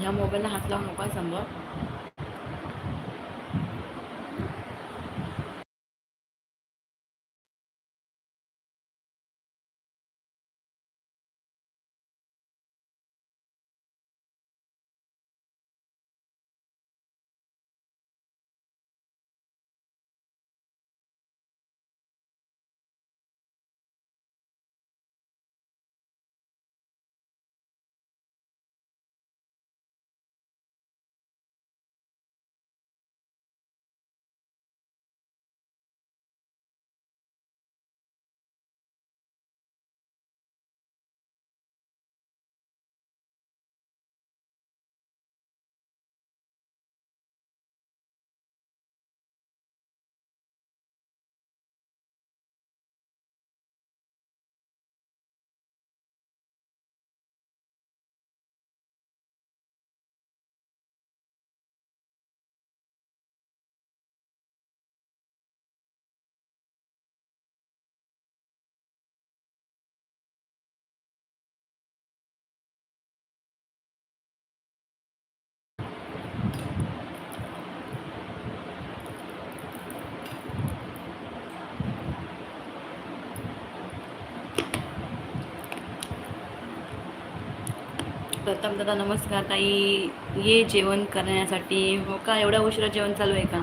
ह्या मोबाईलला हात लावू नका संभव प्रथम दादा नमस्कार ताई. ये जेवण करण्यासाठी. हो का? एवढ्या उशिरा जेवण चालू आहे का?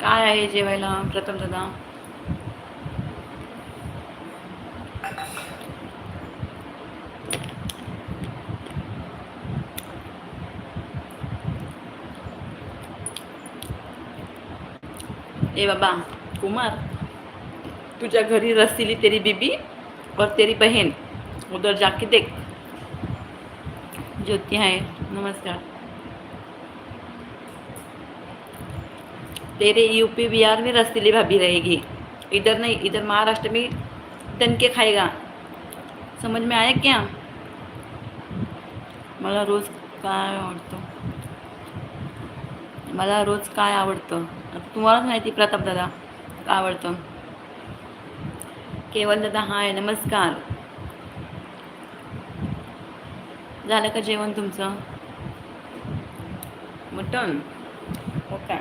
काय आहे जेवायला प्रथम दादा? ए बाबा कुमार? तुझ्या घरी रसिली तेरी बीबी और तेरी बहन. उधर जाके देख. ज्योती आहे नमस्कार. तेरे यूपी बिहार में रसीली भाभी रहेगी. इधर नहीं इधर महाराष्ट्र में तनके खाएगा. समझ में आया क्या? मला रोज काय आवडतं? मला रोज काय आवडतं? तुम्हालाच माहिती प्रताप दादा. काय आवडतं? केवल दादा हाय नमस्कार. झालं का जेवण तुमचं? मटण. ओके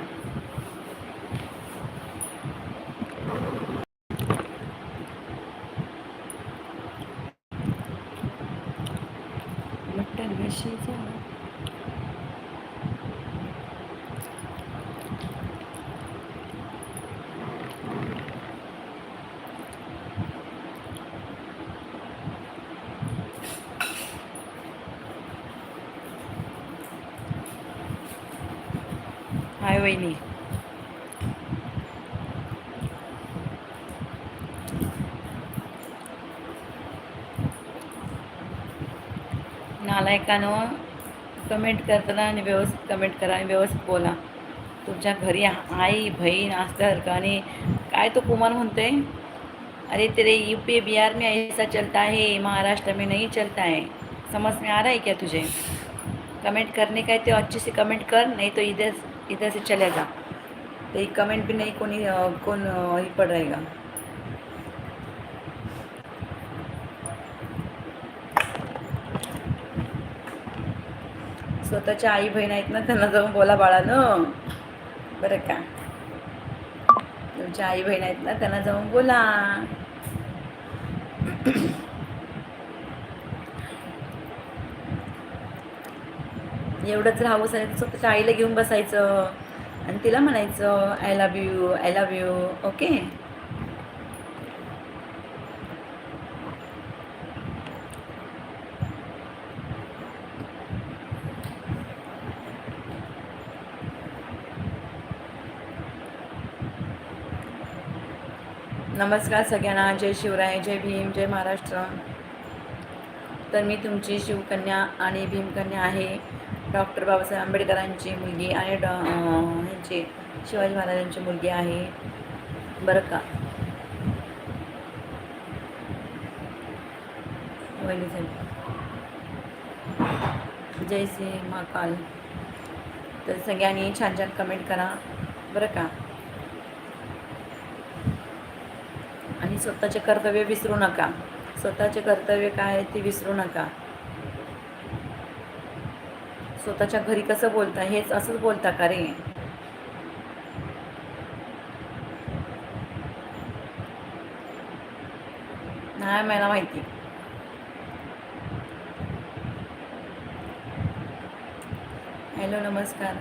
मटण म्हशीचं हाय वहिनी. नालायकानं कमेंट करताना आणि व्यवस्थित कमेंट करा आणि व्यवस्थित बोला. तुमच्या घरी आई बहीण असतं का आणि काय तो कुमार म्हणतोय? अरे तेरे यूपी बिहार में ऐसा चलता है महाराष्ट्र में नहीं चलता है. समझ में आ रहा है क्या तुझे? कमेंट करने का है तो अच्छे से कमेंट कर नहीं तो इधर इधर से चले जा तो कमेंट भी नहीं कोणी कौन कोण ही पड रहेगा। स्वतःच्या आई बहीण आहेत ना त्यांना जाऊन बोला बाळानं बरं का? तुमच्या आई बहीण आहेत ना त्यांना जाऊन बोला. एवढंच राहावंच आहे तर स्वतःच्या आईला घेऊन बसायचं. आणि तिला म्हणायचं I love you I love you okay नमस्कार सगळ्यांना. जय शिवराय जय भीम जय महाराष्ट्र. तर मी तुमची शिवकन्या आणि भीमकन्या आहे. डॉक्टर बाबासाहेब आंबेडकरांची मुलगी आणि डॉ ह्यांची शिवाजी महाराजांची मुलगी आहे. बरं का? साहेब. जय श्री महाकाल. तर सगळ्यांनी छान छान कमेंट करा. बरं का? आणि स्वतःचे कर्तव्य विसरू नका. स्वतःचे कर्तव्य काय आहे ते विसरू नका. स्वतःच्या घरी कसं बोलता हेच असंच बोलता का रे? नाही मला माहिती. हॅलो नमस्कार.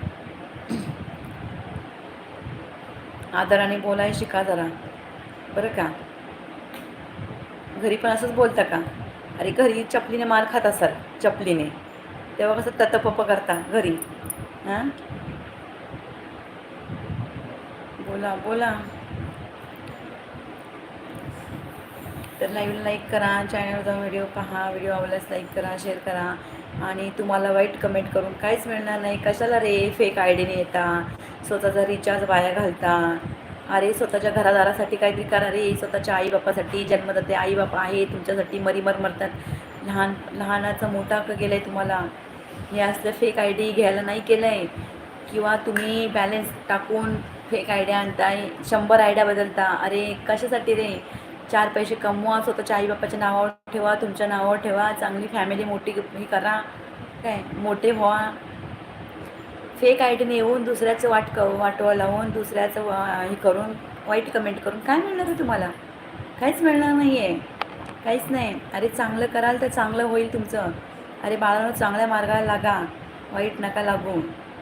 आदराने बोलाय शिका जरा. बरं का? घरी पण असंच बोलता का? अरे घरी चपलीने मार खात असाल चपलीने. तेव्हा कसं ततपप करता घरी. हां? बोला बोला. तर लाईव्ह लाईक करा चॅनलवर जाऊन व्हिडिओ पहा व्हिडिओ आवडल्यास लाईक करा शेअर करा. आणि तुम्हाला वाईट कमेंट करून काहीच मिळणार नाही. कशाला रे फेक आय डीने येता? स्वतःचा रिचार्ज वाया घालता. अरे स्वतःच्या घरादारासाठी काहीतरी करा रे. स्वतःच्या आईबापासाठी जन्मदाते आईबाप आहे तुमच्यासाठी मरीमर मरतात लहान लहानाचा मोठा गेलं आहे तुम्हाला. हे असलं फेक आय डी घ्यायला नाही केलं आहे किंवा तुम्ही बॅलेन्स टाकून फेक आयडिया आणताय शंभर आयडिया बदलता. अरे कशासाठी रे? चार पैसे कमवा स्वतःच्या आईबापाच्या नावावर ठेवा तुमच्या नावावर ठेवा. चांगली फॅमिली मोठी हे करा. काय? मोठे व्हा. फेक आय डीने येऊन दुसऱ्याचं वाट क वाटवा लावून दुसऱ्याचं वा- हे करून वाईट कमेंट करून काय मिळणार आहे तुम्हाला? काहीच मिळणार नाही आहे काहीच नाही. अरे चांगलं कराल तर चांगलं होईल तुमचं. अरे बाळांनो चांगल्या मार्गाला लागा. वाईट नका लागू.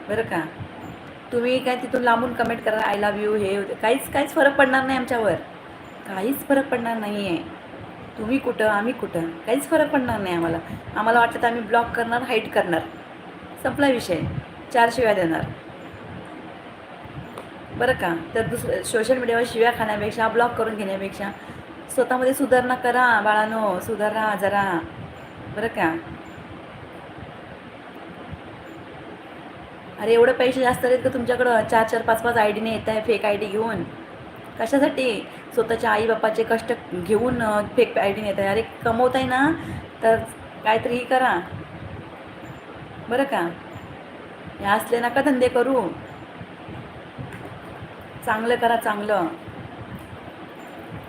बरं का? तुम्ही काय तिथून लांबून कमेंट करा आय लव्ह यू हे होते. काहीच काहीच फरक पडणार नाही आमच्यावर. काहीच फरक पडणार नाही आहे तुम्ही कुठं आम्ही कुठं? काहीच फरक पडणार नाही आम्हाला. आम्हाला वाटलं तर आम्ही ब्लॉक करणार हाईट करणार. संपला विषय. चार शिव्या देणार. बरं का? तर दुसरं सोशल मीडियावर शिव्या खाण्यापेक्षा ब्लॉक करून घेण्यापेक्षा स्वतःमध्ये सुधारणा करा बाळानो. सुधारा जरा. बरं का? अरे एवढं पैसे जास्त आहेत का तुमच्याकडं? चार चार पाच पाच आय डीने येत आहे फेक आय डी घेऊन. कशासाठी? स्वतःच्या आईबापाचे कष्ट घेऊन फेक आय डीने येत आहे. अरे कमवत आहे ना तर काहीतरी ही करा. बरं का? हे असले नका धंदे करू. चांगलं करा चांगलं.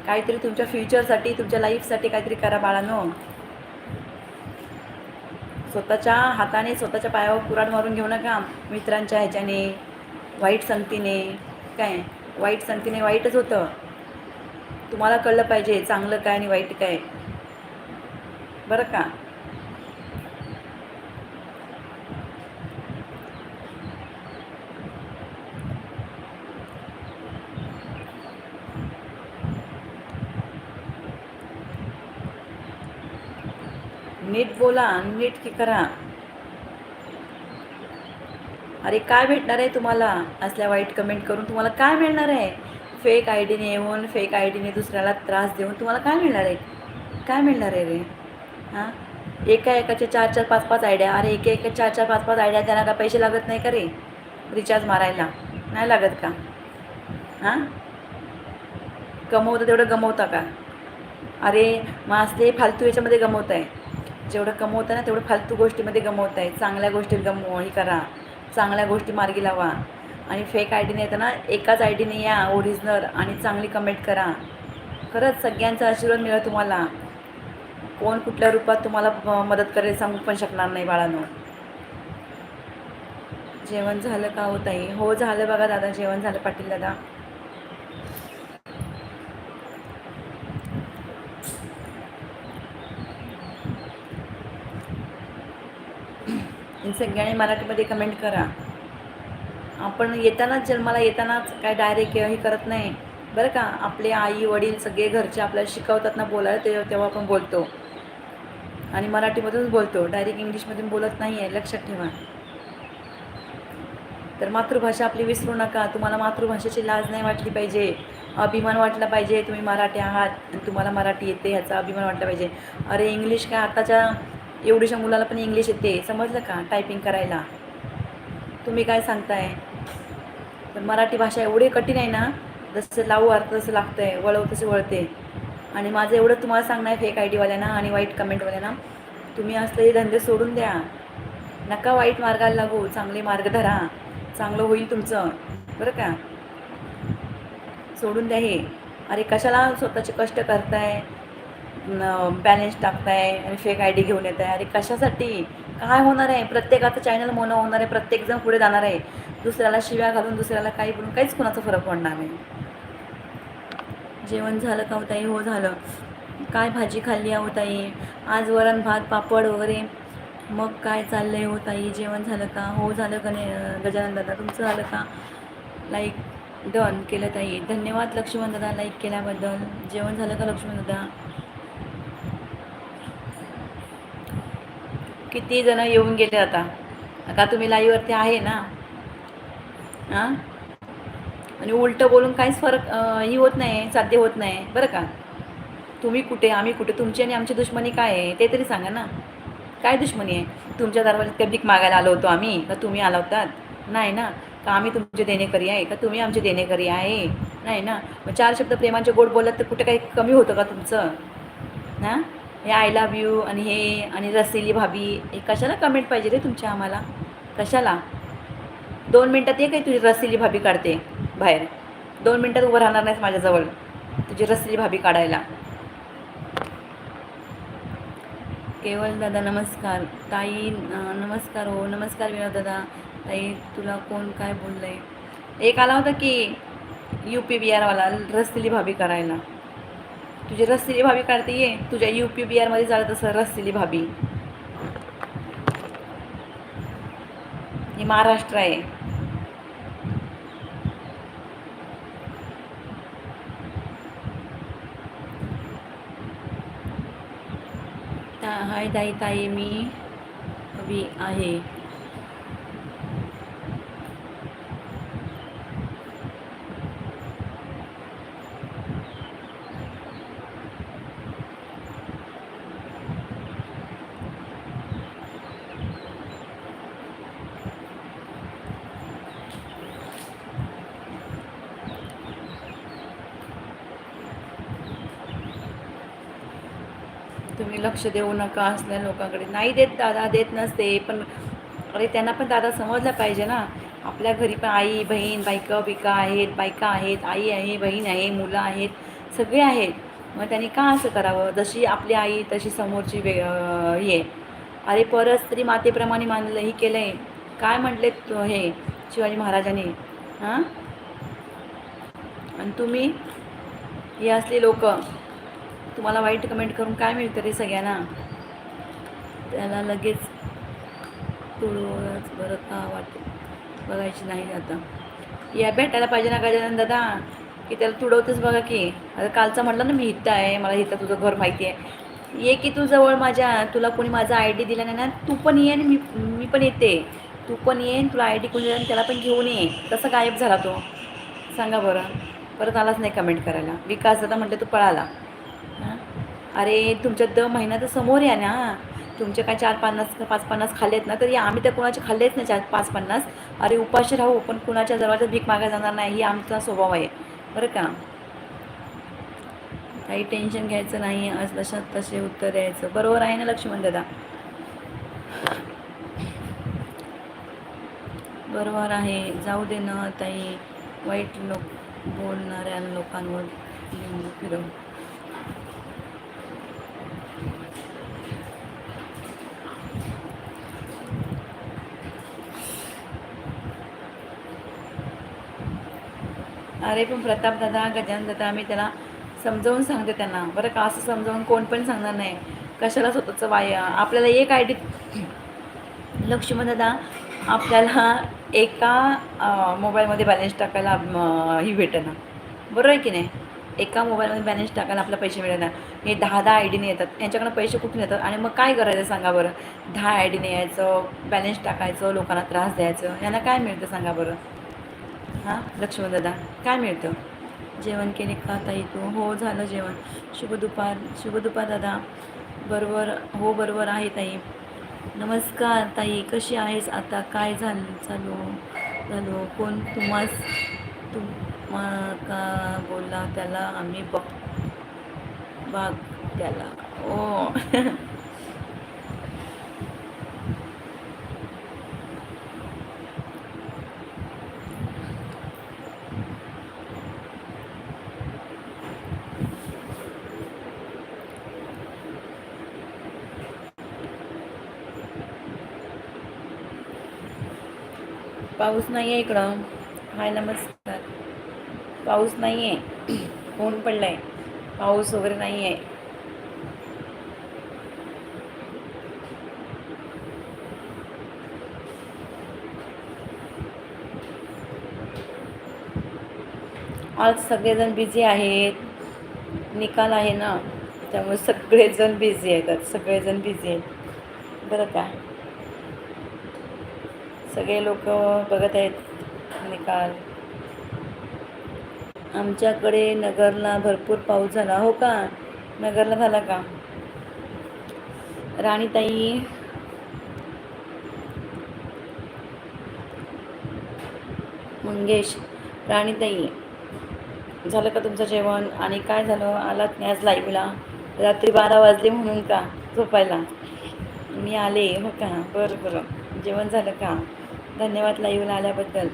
काहीतरी तुमच्या फ्युचरसाठी तुमच्या लाईफसाठी काहीतरी करा बाळानो. स्वतःच्या हाताने स्वतःच्या पायावर कुराड मारून घेऊ नका. मित्रांच्या ह्याच्याने वाईट संगतीने काय? वाईट संगतीने वाईटच होतं. तुम्हाला कळलं पाहिजे चांगलं काय आणि वाईट काय. बरं का? नीट बोला नीट की करा. अरे काय भेटणार आहे तुम्हाला? असल्या वाईट कमेंट करून तुम्हाला काय मिळणार आहे? फेक आय डीने येऊन फेक आय डीने दुसऱ्याला त्रास देऊन तुम्हाला काय मिळणार आहे? काय मिळणार आहे रे? हां? एका एकाच्या चार चार पाच पाच आयडिया अरे एका एका चार चार पाच पाच आयडिया त्यांना का पैसे लागत नाही का रे? रिचार्ज मारायला. नाही लागत का? हां? कमवतं तेवढं गमवता का? अरे मग असले फालतू याच्यामध्ये गमवत आहे जेवढं कमवता ना तेवढं फालतू गोष्टीमध्ये गमवत आहे चांगल्या गोष्टीत गमव हे करा. चांगल्या गोष्टी मार्गी लावा. आणि फेक आय डीने येताना एकाच आय डीने या ओरिजिनल आणि चांगली कमेंट करा. खरंच सगळ्यांचा आशीर्वाद मिळेल तुम्हाला. कोण कुठल्या रूपात तुम्हाला मदत करेल सांगू पण शकणार नाही बाळांनो. जेवण झालं का होत आहे हो झालं बघा दादा. जेवण झालं पाटील दादा. सगळ्यांनी मराठीमध्ये कमेंट करा. आपण येतानाच जन्माला येतानाच काय डायरेक्ट हे करत नाही. बरं का? आपले आई वडील सगळे घरचे आपल्याला शिकवतात ना बोलायला ते तेव्हा आपण बोलतो. आणि मराठीमधूनच बोलतो. डायरेक्ट इंग्लिशमधून बोलत नाही आहे लक्षात ठेवा. तर मातृभाषा आपली विसरू नका. तुम्हाला मातृभाषेची लाज नाही वाटली पाहिजे. अभिमान वाटला पाहिजे. तुम्ही मराठी आहात आणि तुम्हाला मराठी येते ह्याचा अभिमान वाटला पाहिजे. अरे इंग्लिश काय आताच्या एवढीशा मुलाला पण इंग्लिश येते. समजलं का? टायपिंग करायला. तुम्ही काय सांगताय? तर मराठी भाषा एवढी कठीण आहे ना जसं लावू अर्थ तसं लागतं आहे वळव तसं वळते. आणि माझं एवढं तुम्हाला सांगणं आहे फेक आय डीवाल्यांना आणि वाईट कमेंटवाल्यांना तुम्ही असलेले धंदे सोडून द्या. नका वाईट मार्गाला लागू. चांगले मार्ग धरा. चांगलं होईल तुमचं. बरं का? सोडून द्या हे. अरे कशाला स्वतःचे कष्ट करताय? बॅलेन्स टाकताय आणि फेक आय डी घेऊन येत आहे अरे कशासाठी? काय होणार आहे? प्रत्येकाचं चॅनल मोनो होणार आहे. प्रत्येकजण पुढे जाणार आहे. दुसऱ्याला शिव्या घालून दुसऱ्याला काही बोलून काहीच कोणाचा फरक पडणार नाही. जेवण झालं का हो ताई? हो झालं. काय भाजी खाल्ली आहे हो ताई? आज वरण भात पापड वगैरे. मग काय चाललं आहे हो ताई? जेवण झालं का? हो झालं का नाही? गजानन दादा तुमचं झालं का? लाईक डन केलं ताई. धन्यवाद लक्ष्मण दादा लाईक केल्याबद्दल. जेवण झालं का लक्ष्मण दादा? किती जण येऊन गेले आता. का तुम्ही लाईवरती आहे ना? हां? आणि उलटं बोलून काहीच फरक ही होत नाही साध्य होत नाही. बरं का? तुम्ही कुठे आम्ही कुठे तुमची आणि आमची दुश्मनी काय आहे ते तरी सांगा ना. काय दुश्मनी आहे? तुमच्या दरवाजात कधी मागायला आलो होतो आम्ही का तुम्ही आला होतात नाही ना. का आम्ही तुमचे देणेकरी आहे? का तुम्ही आमचे देणेकरी आहे? नाही ना. मग चार शब्द प्रेमाचे गोड बोलत तर कुठे काही कमी होतं का तुमचं? ना हे आय लव्ह यू आणि हे आणि रसेली भाभी हे कशाला कमेंट पाहिजे रे तुमच्या आम्हाला? कशाला? दोन मिनटात ये काही तुझी रसेली भाभी काढते बाहेर? दोन मिनटात उभं राहणार नाहीस माझ्याजवळ तुझी रसिली भाभी काढायला. केवळ दादा नमस्कार. ताई नमस्कार हो नमस्कार विनोद दादा. ताई तुला कोण काय बोललं आहे एक आला होता की यू पी बी आरवाला रस्तिली भाभी करायला तुझी रस्तिली भाभी काढते ये. तुझ्या यू पी बी आरमध्ये झालं असं रस्तिली भाभी. हे महाराष्ट्र आहे. हाय ताई ताई मी हवी आहे तुम्ही लक्ष देऊ नका असल्या लोकांकडे. नाही देत दादा देत नसते पण अरे त्यांना पण दादा समजलं पाहिजे ना. आपल्या घरी पण आई बहीण बायका बिका आहेत बायका आहेत आई आहे बहीण आहे मुलं आहेत सगळे आहेत. मग त्यांनी का असं करावं? जशी आपली आई तशी समोरची वे हे. अरे परत तरी मातेप्रमाणे मानलं ही केलं आहे काय म्हटले हे शिवाजी महाराजांनी? हां? आणि तुम्ही? हे असले लोक. तुम्हाला वाईट कमेंट करून काय मिळतं रे सगळ्यांना? त्याला लगेच तुळवच बरं का वाटते. बघायची नाही आता. या भेटायला पाहिजे ना गजानन दादा की त्याला तुडवतेच बघा की. आता कालचा म्हटलं ना मी हिता आहे मला हिता तुझं घर माहिती आहे. ये की तू जवळ माझ्या तुला कोणी माझा आय डी दिला नाही ना तू पण ये आणि मी मी पण येते. तू पण ये आणि तुला आय डी कोणी दिला त्याला पण घेऊन ये. तसं गायब झाला तो. सांगा बरं. परत आलाच नाही कमेंट करायला. विकास दादा म्हटलं तू पळाला. अरे तुमच्या द महिना तर समोर या ना. तुमचे काय चार पन्नास पाच पन्नास खाल्लेत ना तरी आम्ही तर कुणाचे खाल्लेच नाही चार पाच पन्नास. अरे उपाशी राहू पण कुणाच्या दरवाजात भीक मागायला जाणार नाही ही आमचा स्वभाव आहे. बरं का? काही टेन्शन घ्यायचं नाही आज तशात तसे उत्तर द्यायचं. बरोबर आहे ना लक्ष्मण दादा? बरोबर आहे. जाऊ दे ना ताई. वाईट लोक बोलणाऱ्या लोकांवर फिरव अरे पण प्रताप दादा गजानन दादा मी त्याला समजावून सांगते त्यांना. बरं का असं समजावून कोण पण सांगणार नाही. कशाला स्वतःचं वाय. आपल्याला एक आय डी लक्ष्मण दादा आपल्याला एका मोबाईलमध्ये बॅलन्स टाकायला ही भेटेना. बरोबर आहे की नाही? एका मोबाईलमध्ये बॅलन्स टाकायला आपल्याला पैसे मिळणार हे दहा दहा आय डीने येतात. यांच्याकडनं पैसे कुठून येतात? आणि मग काय करायचं सांगा बरं? दहा आय डीने यायचं बॅलन्स टाकायचं लोकांना त्रास द्यायचं. यांना काय मिळतं सांगा बरं? हां लक्ष्मण दादा काय मिळतं? जेवण केले का ताई तू? हो झालं जेवण. शुभ दुपार शुभ दुपार दादा. बरोबर हो बरोबर आहे ताई. नमस्कार ताई कशी आहेस आता? काय झालं चालू झालो? कोण तुम्हास तुम्हा का बोलला त्याला आम्ही बघ बाग त्याला. ओ हो. पाऊस नाही आहे इकडं. हाय नमस्कार. पाऊस नाही आहे ऊन पडलं आहे पाऊस वगैरे नाही आहे आज सगळेजण बिझी आहेत. निकाल आहे ना. त्यामुळे सगळेजण बिझी आहेत. आज सगळेजण बिझी आहेत. बरं का? सगळे लोक बघत आहेत निकाल. आमच्याकडे नगरला भरपूर पाऊस झाला. हो का? नगरला झाला का? राणीताई. मंगेश. राणीताई झालं का तुमचं जेवण? आणि काय झालं? आलात नाही आज लाईव्हला रात्री बारा वाजले म्हणून का? झोपायला. मी आले. हो का? बरं बरं. जेवण झालं का? धन्यवाद लाईव्हला आल्याबद्दल.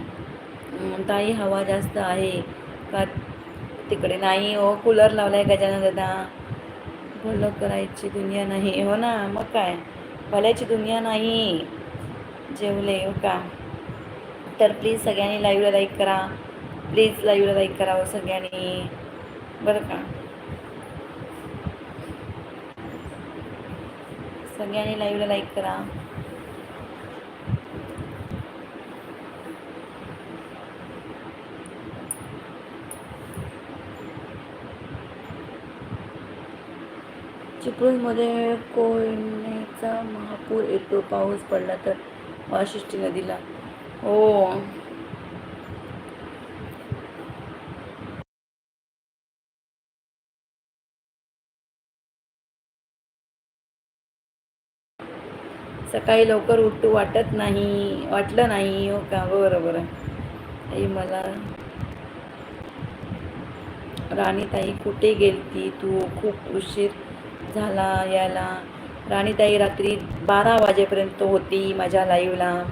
ताई हवा जास्त आहे का तिकडे? नाही हो कूलर लावला आहे गजानन दादा भलं करायची दुनिया नाही. हो ना मग काय? भल्याची दुनिया नाही. जेवले हो का? तर प्लीज सगळ्यांनी लाईव्हला लाईक करा. प्लीज लाईव्हला लाईक करा हो सगळ्यांनी. बरं का? सगळ्यांनी लाईव्हला लाईक करा. चिपळूणमध्ये कोयनेचा महापूर येतो पाऊस पडला तर वाशिष्ठी नदीला. हो. सकाळी लवकर उठू वाटत नाही वाटलं नाही हो का? बरं बरं आई मला राणीताई कुठे गेलती? तू खूप उशीर झाला यायला. राणीताई रात्री बारा वाजेपर्यंत होती माझ्या लाईव्हला.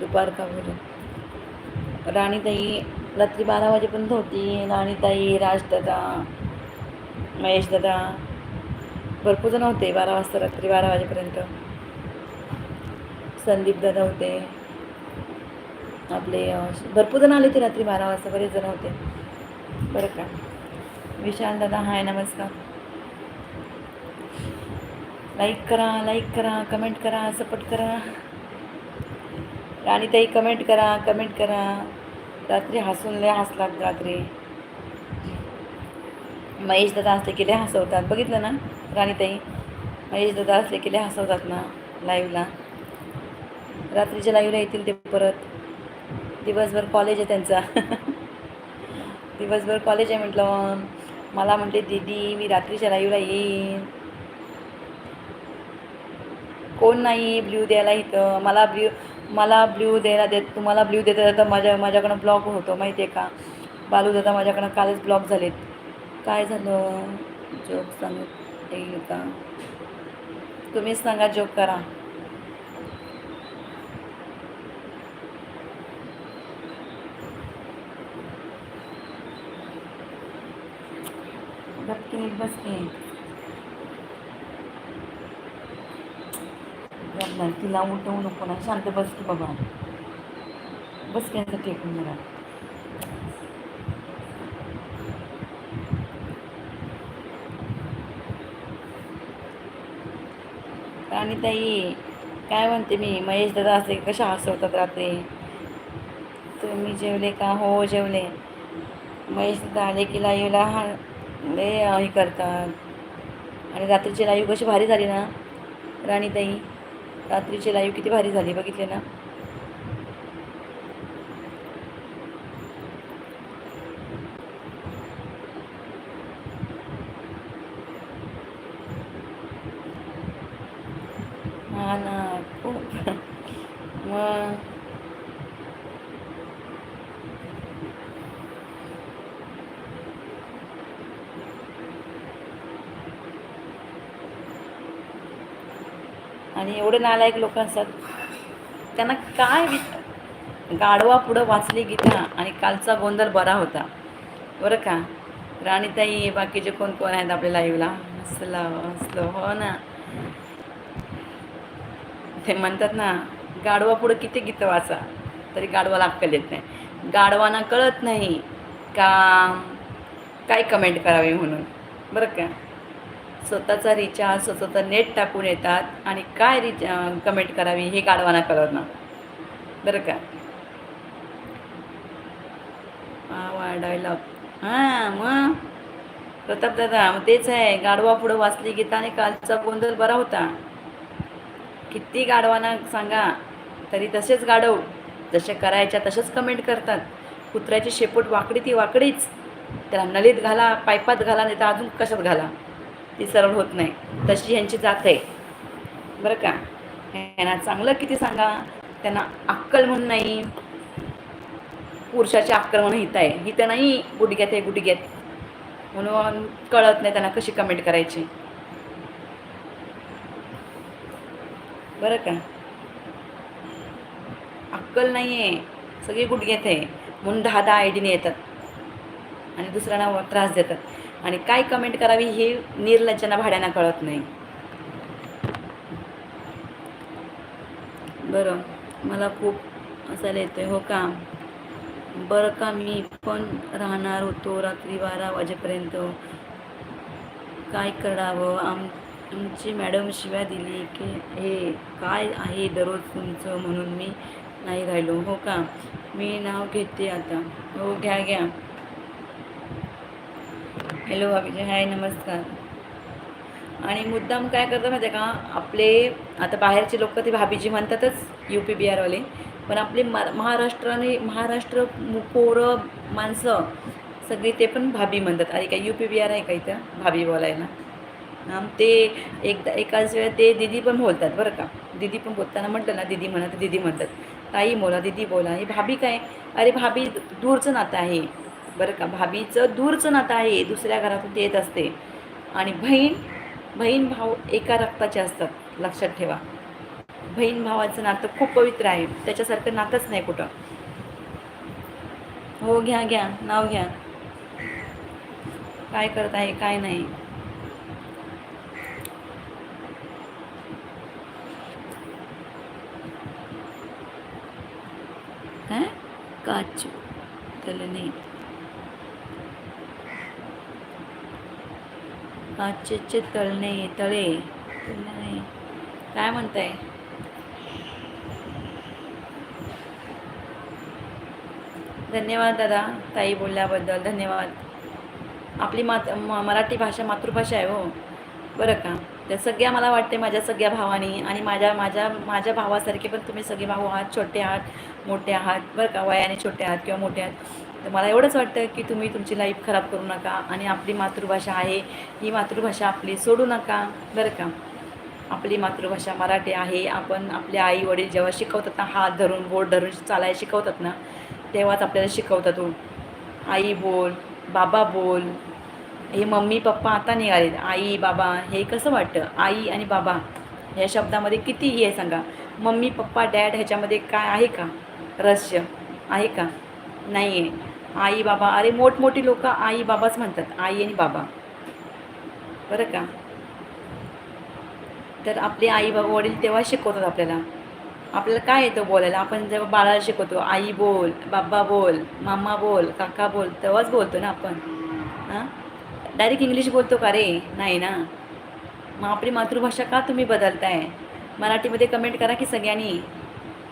दुपार का बरं राणीताई रात्री बारा वाजेपर्यंत होती. राणीताई राजदादा महेश दादा भरपूर जण होते बारा वाजता रात्री बारा वाजेपर्यंत. संदीप दादा होते. आपले भरपूर जण आले होते रात्री बारा वाजता बरेच जण होते. बरं का? विशाल दादा हाय नमस्कार. लाईक करा लाईक करा कमेंट करा सपोर्ट करा. राणीताई कमेंट करा कमेंट करा. रात्री हसून लय हसलात रात्री. महेश दादा असले की लय हसवतात. बघितलं ना राणीताई? महेश दादा असले की लय हसवतात ना लाईव्हला रात्रीच्या लाईव्हला येतील ते परत. दिवसभर कॉलेज आहे त्यांचा. दिवसभर कॉलेज आहे म्हटलं. मला म्हणते दीदी मी रात्रीच्या लाईव्हला येईन. कोण नाही? ब्ल्यू द्यायला इथं. मला ब्ल्यू मला ब्ल्यू द्यायला देत तुम्हाला ब्ल्यू देता देता माझ्या माझ्याकडं ब्लॉक होतो माहिती आहे का? बालू दादा माझ्याकडं कालच ब्लॉक झालेत. काय झालं? जोक सांगत येईल का? तुम्हीच सांगा जोक करा. गपकी बस की. तिला उठवू नको ना शांत बस की बाबा. बस की यांचं टेकून जरा. आणि ताई काय म्हणते मी? महेश दादा असे कशा हसवतात रात्री? तुम्ही जेवले का? हो जेवले. महेश दादा आले की लाईव्हला हा लय हे करतात. आणि रात्रीची लाईव्ह कशी भारी झाली ना राणीताई. रात्रीची लाईव्ह किती भारी झाली बघितले ना हा ना खूप मग आणि एवढे नालायक लोक असतात. त्यांना काय वि- गाढवा पुढं वाचली गीता आणि कालचा गोंधळ बरा होता. बरं का? राणीताई बाकीचे कोण कोण आहेत आपल्या लाईव्हला हसलं हसलं हो ना. ते म्हणतात ना गाढवा पुढं किती गीतं वाचा तरी गाढवाला अक्कल येत नाही. गाढवांना कळत नाही का? काय कमेंट करावी म्हणून? बरं का? स्वतःचा रिचार्ज स्वतःचं नेट टाकून येतात. आणि काय रिच कमेंट करावी हे गाढवाना कळवणं ना बरं का? वा डायलॉग हां मग? प्रताप दादा मग तेच आहे. गाढवा पुढं वाचली गीता आणि कालचा गोंधळ बरा होता. किती गाढवांना सांगा. तरी तसेच गाढव. जसे करायच्या तसेच कमेंट करतात. कुत्र्याची शेपूट वाकडी ती वाकडीच. त्याला नलीत घाला पायपात घाला नाही तर अजून कशात घाला? ती सरळ होत नाही. तशी ह्यांची जात आहे. बरं का? ह्यांना चांगलं किती सांगा? त्यांना अक्कल म्हणून नाही. पुरुषाची अक्कल म्हणून हित आहे. हित नाही गुडघ्यात आहे गुडघ्यात. म्हणून कळत नाही त्यांना कशी कमेंट करायची. बरं का? अक्कल नाही आहे सगळी गुडघ्यात आहे. म्हणून दहा दहा आय डीने येतात. आणि दुसऱ्यांना त्रास देतात. आणि काय कमेंट करावी हे निर्लज्जना भाड्यानं कळत नाही. बरं मला खूप असायला येतं आहे हो का? बरं का मी पण राहणार होतो रात्री बारा वाजेपर्यंत. काय करावं? आम आमची मॅडम शिव्या दिली की हे काय आहे दररोज तुमचं? म्हणून मी नाही राहिलो हो का? मी नाव घेते आता. हो घ्या घ्या. हॅलो अभिजय हाय नमस्कार. आणि मुद्दाम काय करतात माहिती आहे का आपले आता बाहेरचे लोक ते भाभीजी म्हणतातच यू पी बी आरवाले पण आपले मा महाराष्ट्राने महाराष्ट्र मु- पोरं माणसं सगळी ते पण भाभी म्हणतात. अरे काय यू पी बी आर आहे का इथं? भाभी बोलायला. हां ते एकदा एकाच वेळा ते दिदी पण बोलतात बरं का. दिदी पण बोलताना म्हटलं ना दिदी म्हणा तर दिदी म्हणतात. ताई बोला दिदी बोला. हे भाभी काय? अरे भाभी दूरचं नातं आहे. बरं का भाभीचं दूरचं नातं आहे दुसऱ्या घरातून ते येत असते. आणि बहीण बहीण भाऊ एका रक्ताचे असतात लक्षात ठेवा. बहीण भावाचं नातं खूप पवित्र आहे त्याच्यासारखं नातंच नाही कुठं. हो घ्या घ्या नाव घ्या. काय करत आहे काय नाही. काचेचे तळणे तळे. तळणे. काय म्हणताय? धन्यवाद दादा ताई बोलल्याबद्दल. धन्यवाद. आपली मात म- मराठी भाषा मातृभाषा आहे हो. बरं का? त्या सगळ्या मला वाटते माझ्या सगळ्या भावानी आणि माझ्या माझ्या माझ्या भावासारखे पण तुम्ही सगळे भाऊ आहात छोटे आहात मोठे आहात. बरं का? वयाने छोटे आहात किंवा मोठे आहात. तर मला एवढंच वाटतं की तुम्ही तुमची लाईफ खराब करू नका आणि आपली मातृभाषा आहे ही मातृभाषा आपली सोडू नका. बरं का? आपली मातृभाषा मराठी आहे. आपण आपले आई वडील जेव्हा शिकवतात ना हात धरून बोट धरून चालायला शिकवतात ना तेव्हाच आपल्याला शिकवतात हो. आई बोल बाबा बोल हे मम्मी पप्पा आता निघाले आई बाबा हे कसं वाटतं? आई आणि बाबा ह्या शब्दामध्ये किती हे आहे सांगा. मम्मी पप्पा डॅड ह्याच्यामध्ये काय आहे का? रहस्य आहे का? नाही आहे आई बाबा. अरे मोठमोठी लोक आई बाबाच म्हणतात. आई आणि बाबा. बरं का? तर आपले आई बाबा वडील तेव्हा शिकवतात आपल्याला. आपल्याला काय येतं बोलायला? आपण जेव्हा बाळाला शिकवतो आई बोल बाबा बोल मामा बोल काका बोल तेव्हाच बोलतो ना आपण. हां? डायरेक्ट इंग्लिश बोलतो का रे? नाही ना. मग आपली मातृभाषा का तुम्ही बदलताय? मराठीमध्ये कमेंट करा की सगळ्यांनी.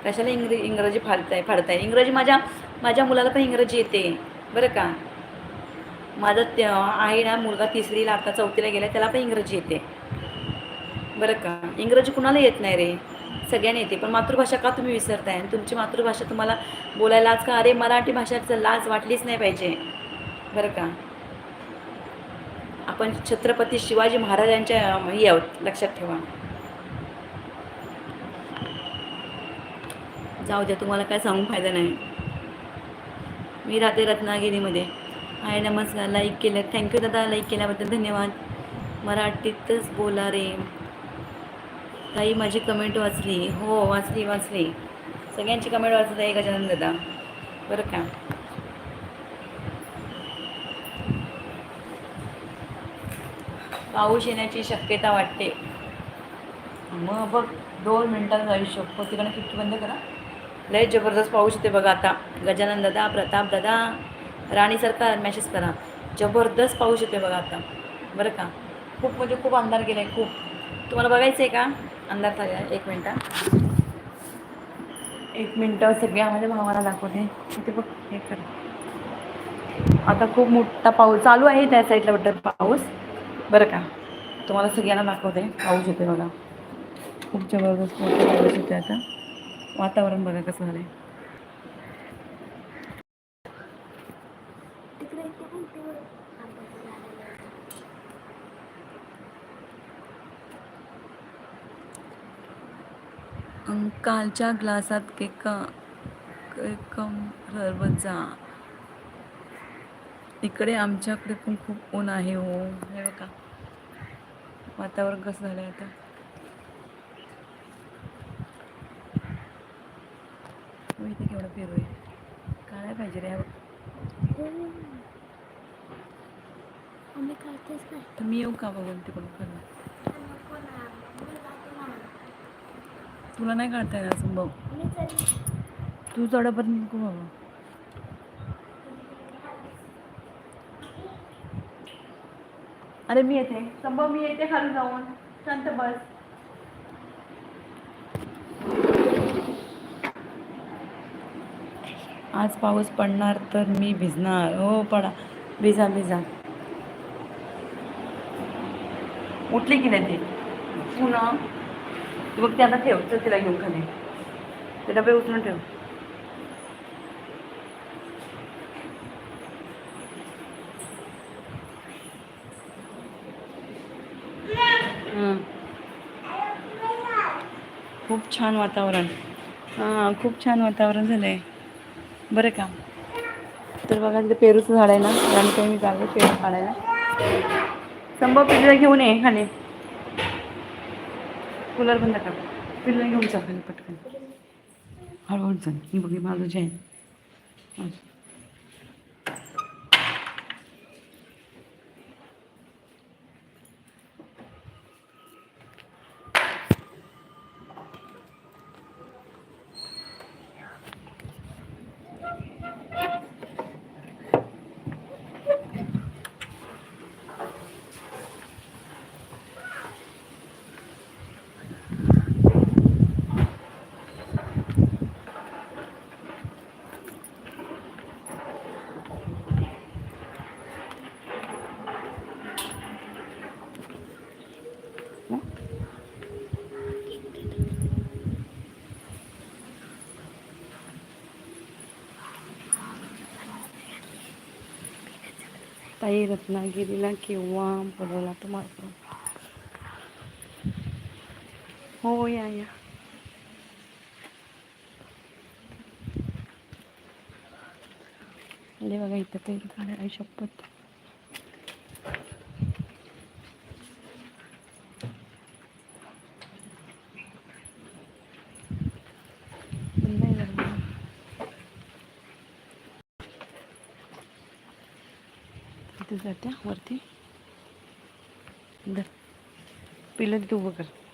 कशाला इंग्रजी इंग्रजी फाडताय फाडताय? इंग्रजी माझ्या माझ्या मुलाला पण इंग्रजी येते. बरं का? माझा ते आहे ना मुलगा तिसरीला आता चौथीला गेला त्याला पण इंग्रजी येते. बरं का? इंग्रजी कुणाला येत नाही रे? सगळ्यांना येते. पण मातृभाषा का तुम्ही विसरताय? आणि तुमची मातृभाषा तुम्हाला बोलायला आज का? अरे मराठी भाषेचं लाज वाटलीच नाही पाहिजे. बरं का? आपण छत्रपती शिवाजी महाराजांच्या हे आहोत लक्षात ठेवा. जाऊ द्या तुम्हाला काय सांगून फायदा नाही. मी राहते रत्नागिरीमध्ये. हाय नमस्कार. लाईक केलं. थँक्यू दादा. लाईक केल्याबद्दल धन्यवाद. मराठीतच बोला रे. ताई माझी कमेंट वाचली. हो वाचली वाचली. सगळ्यांची कमेंट वाचत आहे गजानन दादा? बरं का? पाऊस येण्याची शक्यता वाटते. मग बघ दोन मिनटात आयुष्य. तिकडे खिडकी बंद करा. लय जबरदस्त पाऊस येते बघा आता. गजानन दादा प्रताप दादा राणी सरकार मॅसेज करा. जबरदस्त पाऊस येते बघा आता. बरं का? खूप म्हणजे खूप अंधार गेला आहे खूप. तुम्हाला बघायचं आहे का? अंधार झाला एक मिनटं. एक मिनटं सगळ्या माझ्या भावाला दाखवते. ते बघ हे कर. आता खूप मोठा पाऊस चालू आहे त्या साईडला वाटतं पाऊस. बरं का? तुम्हाला सगळ्यांना दाखवते. पाऊस येते बघा. खूप जबरदस्त मोठा पाऊस येते आता. वातावरण बघा कसं झालंय. कालच्या ग्लासात केक केकम सरबतचा इकडे आमच्याकडे पण खूप ऊन आहे हो. हे बघा. वातावरण कसं झालं आता? इथे केवढं पेरू आहे? काय पाहिजे रे? बघ. तर मी येऊ का बघून तिकडून खरं नको ना मी जाते ना मला. तुला नाही काढता येणार मी चली तू चढपर्यंत नको बाबा अरे मी येते. संभव मी येते खाली जाऊन. शांत बस. आज पाऊस पडणार तर मी भिजणार. हो पडा. भिजा भिजा. उठली की नाही ती? पुन्हा तू बघ ते आता ठेव. चल तिला घेऊन खाली. ते डबे उचलून ठेव. खूप छान वातावरण. हां खूप छान वातावरण झालं आहे बरं का. तर बघा तिथे पेरूचं झाड आहे ना. आणि काही मी चालू पेरू काढायला. संभव पिल्ला घेऊन ये खाली. कूलर बंद कर. पिल्ला घेऊन जा खाली पटकन. हळूहळू चल. मी बघी माझं जे आहे. माझं. ताई रत्नागिरीला किंवा बोलवला तुम्हाला हो या या अरे बघा इथं पेरू काढायला आहे शपथ पण नाही जमलं. तिथे वरती. धर. पिलं तिथं उभं कर.